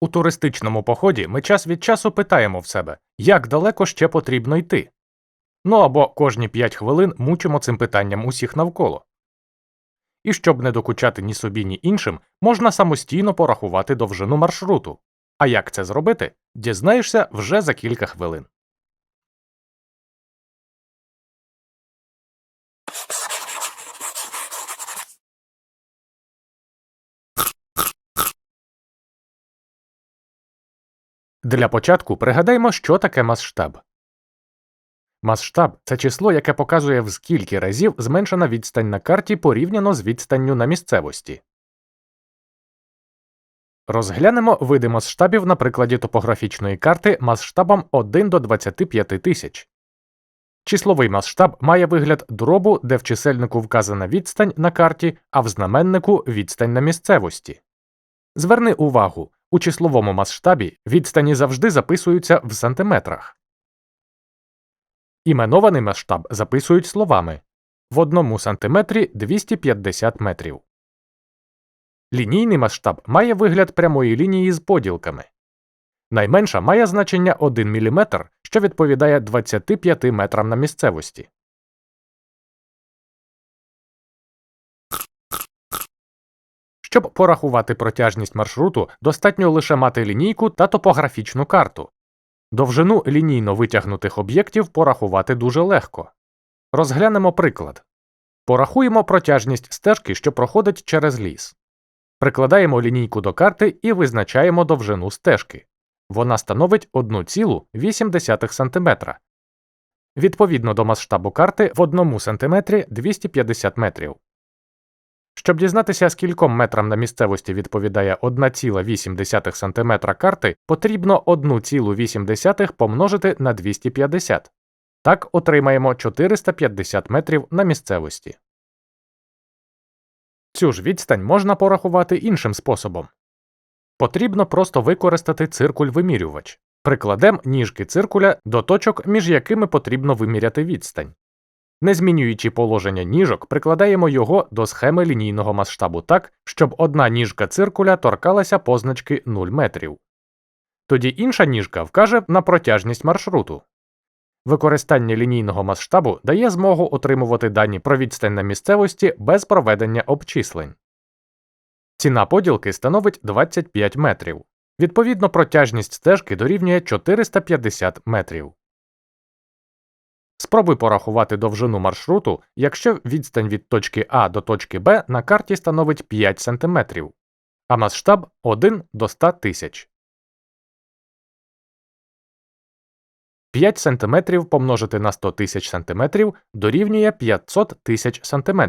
У туристичному поході ми час від часу питаємо в себе, як далеко ще потрібно йти. Ну або кожні 5 хвилин мучимо цим питанням усіх навколо. І щоб не докучати ні собі, ні іншим, можна самостійно порахувати довжину маршруту. А як це зробити, дізнаєшся вже за кілька хвилин. Для початку пригадаймо, що таке масштаб. Масштаб це число, яке показує в скільки разів зменшена відстань на карті порівняно з відстанню на місцевості. Розглянемо види масштабів на прикладі топографічної карти масштабом 1 до 25 тисяч. Числовий масштаб має вигляд дробу, де в чисельнику вказана відстань на карті, а в знаменнику відстань на місцевості. Зверни увагу, у числовому масштабі відстані завжди записуються в сантиметрах. Іменований масштаб записують словами в одному сантиметрі 250 метрів. Лінійний масштаб має вигляд прямої лінії з поділками. Найменша має значення 1 мм, що відповідає 25 метрам на місцевості. Щоб порахувати протяжність маршруту, достатньо лише мати лінійку та топографічну карту. Довжину лінійно витягнутих об'єктів порахувати дуже легко. Розглянемо приклад. Порахуємо протяжність стежки, що проходить через ліс. Прикладаємо лінійку до карти і визначаємо довжину стежки. Вона становить 1,8 см. Відповідно до масштабу карти в 1 см 250 метрів. Щоб дізнатися, скільком метрам на місцевості відповідає 1,8 см карти, потрібно 1,8 помножити на 250. Так отримаємо 450 метрів на місцевості. Цю ж відстань можна порахувати іншим способом. Потрібно просто використати циркуль-вимірювач. Прикладемо ніжки циркуля до точок, між якими потрібно виміряти відстань. Не змінюючи положення ніжок, прикладаємо його до схеми лінійного масштабу так, щоб одна ніжка циркуля торкалася позначки 0 метрів. Тоді інша ніжка вкаже на протяжність маршруту. Використання лінійного масштабу дає змогу отримувати дані про відстань на місцевості без проведення обчислень. Ціна поділки становить 25 метрів. Відповідно, протяжність стежки дорівнює 450 метрів. Спробуй порахувати довжину маршруту, якщо відстань від точки А до точки Б на карті становить 5 см, а масштаб 1 до 100 тисяч. 5 см помножити на 100 тисяч см дорівнює 500 тисяч см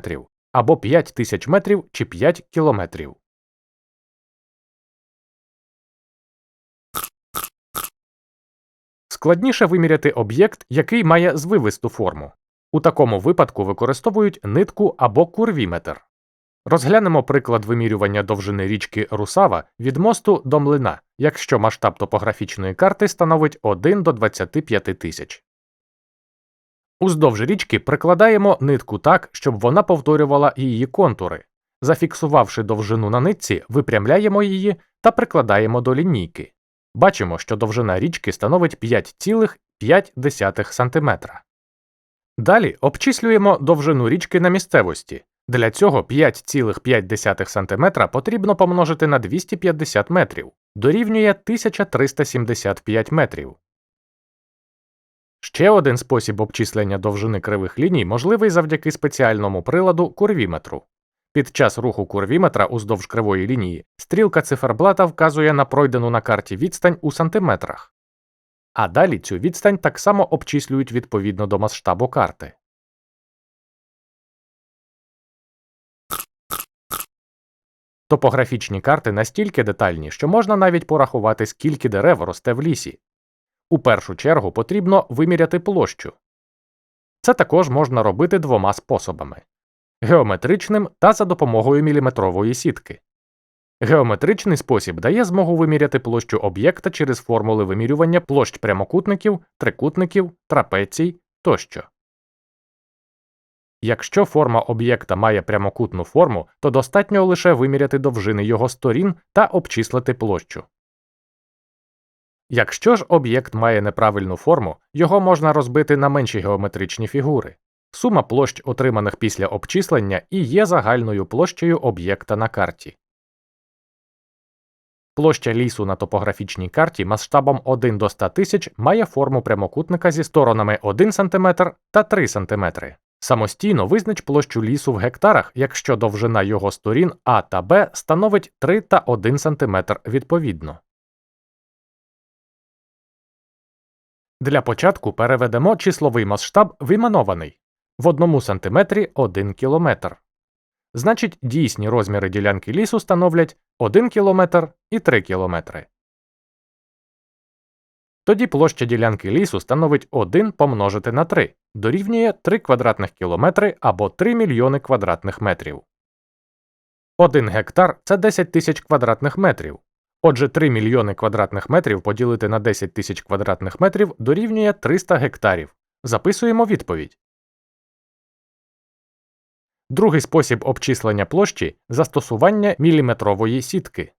або 5 тисяч метрів чи 5 кілометрів. Складніше виміряти об'єкт, який має звивисту форму. У такому випадку використовують нитку або курвіметр. Розглянемо приклад вимірювання довжини річки Русава від мосту до млина, якщо масштаб топографічної карти становить 1 до 25 тисяч. Уздовж річки прикладаємо нитку так, щоб вона повторювала її контури. Зафіксувавши довжину на нитці, випрямляємо її та прикладаємо до лінійки. Бачимо, що довжина річки становить 5,5 см. Далі обчислюємо довжину річки на місцевості. Для цього 5,5 см потрібно помножити на 250 метрів, дорівнює 1375 метрів. Ще один спосіб обчислення довжини кривих ліній можливий завдяки спеціальному приладу курвіметру. Під час руху курвіметра уздовж кривої лінії стрілка циферблата вказує на пройдену на карті відстань у сантиметрах. А далі цю відстань так само обчислюють відповідно до масштабу карти. Топографічні карти настільки детальні, що можна навіть порахувати, скільки дерев росте в лісі. У першу чергу потрібно виміряти площу. Це також можна робити двома способами геометричним та за допомогою міліметрової сітки. Геометричний спосіб дає змогу виміряти площу об'єкта через формули вимірювання площ прямокутників, трикутників, трапецій тощо. Якщо форма об'єкта має прямокутну форму, то достатньо лише виміряти довжини його сторін та обчислити площу. Якщо ж об'єкт має неправильну форму, його можна розбити на менші геометричні фігури. Сума площ, отриманих після обчислення, і є загальною площею об'єкта на карті. Площа лісу на топографічній карті масштабом 1 до 100 тисяч має форму прямокутника зі сторонами 1 см та 3 см. Самостійно визнач площу лісу в гектарах, якщо довжина його сторін А та Б становить 3 та 1 см відповідно. Для початку переведемо числовий масштаб в іменований в одному сантиметрі 1 кілометр. Значить, дійсні розміри ділянки лісу становлять 1 км і 3 км. Тоді площа ділянки лісу становить 1 помножити на 3, дорівнює 3 квадратних кілометри або 3 мільйони квадратних метрів. 1 гектар це 10 тисяч квадратних метрів. Отже, 3 мільйони квадратних метрів поділити на 10 тисяч квадратних метрів дорівнює 300 гектарів. Записуємо відповідь. Другий спосіб обчислення площі застосування міліметрової сітки.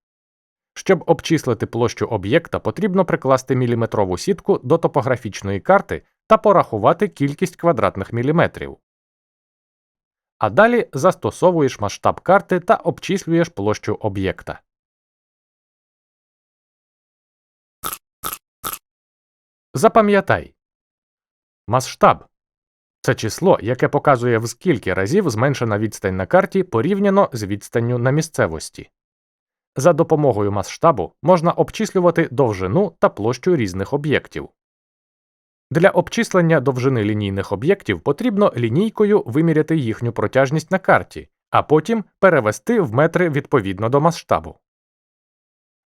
Щоб обчислити площу об'єкта, потрібно прикласти міліметрову сітку до топографічної карти та порахувати кількість квадратних міліметрів. А далі застосовуєш масштаб карти та обчислюєш площу об'єкта. Запам'ятай масштаб це число, яке показує в скільки разів зменшена відстань на карті порівняно з відстанню на місцевості. За допомогою масштабу можна обчислювати довжину та площу різних об'єктів. Для обчислення довжини лінійних об'єктів потрібно лінійкою виміряти їхню протяжність на карті, а потім перевести в метри відповідно до масштабу.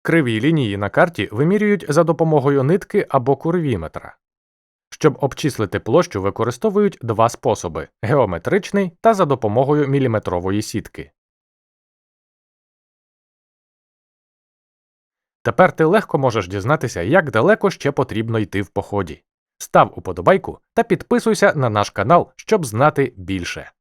Криві лінії на карті вимірюють за допомогою нитки або курвіметра. Щоб обчислити площу, використовують два способи геометричний та за допомогою міліметрової сітки. Тепер ти легко можеш дізнатися, як далеко ще потрібно йти в поході. Став уподобайку та підписуйся на наш канал, щоб знати більше.